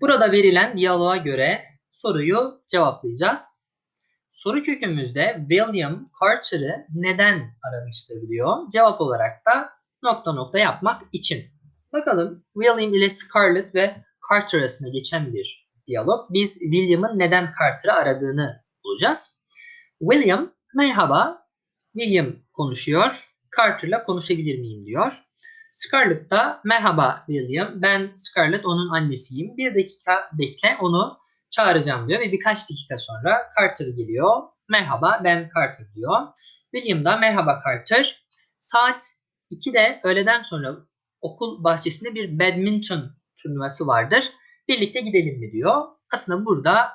Burada verilen diyaloğa göre soruyu cevaplayacağız. Soru kökümüzde William Carter'ı neden aramıştır diyor. Cevap olarak da nokta nokta yapmak için. Bakalım William ile Scarlett ve Carter arasında geçen bir diyalog. Biz William'ın neden Carter'ı aradığını bulacağız. William merhaba William konuşuyor. Carter'la konuşabilir miyim diyor. Scarlett da merhaba William ben Scarlett onun annesiyim. Bir dakika bekle onu çağıracağım diyor ve birkaç dakika sonra Carter geliyor. Merhaba ben Carter diyor. William da merhaba Carter. Saat 2'de öğleden sonra okul bahçesinde bir badminton turnuvası vardır. Birlikte gidelim mi diyor. Aslında burada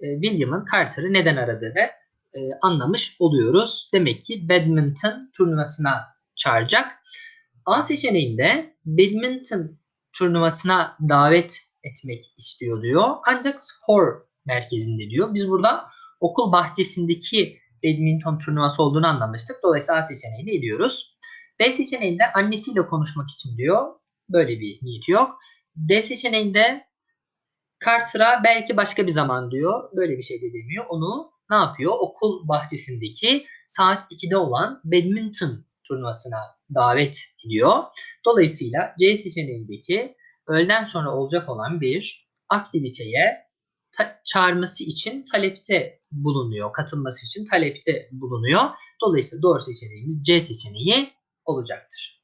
e, William'ın Carter'ı neden aradığını e, anlamış oluyoruz. Demek ki badminton turnuvasına çağıracak. A seçeneğinde badminton turnuvasına davet etmek istiyor diyor. Ancak spor merkezinde diyor. Biz burada okul bahçesindeki badminton turnuvası olduğunu anlamıştık. Dolayısıyla A seçeneğini eliyoruz. B seçeneğinde annesiyle konuşmak için diyor. Böyle bir niyeti yok. D seçeneğinde Carter'a belki başka bir zaman diyor. Böyle bir şey de demiyor. Onu ne yapıyor? Okul bahçesindeki saat 2'de olan badminton turnuvasına davet ediyor. Dolayısıyla C seçeneğindeki öğleden sonra olacak olan bir aktiviteye çağırması için talepte bulunuyor. Katılması için talepte bulunuyor. Dolayısıyla doğru seçeneğimiz C seçeneği olacaktır.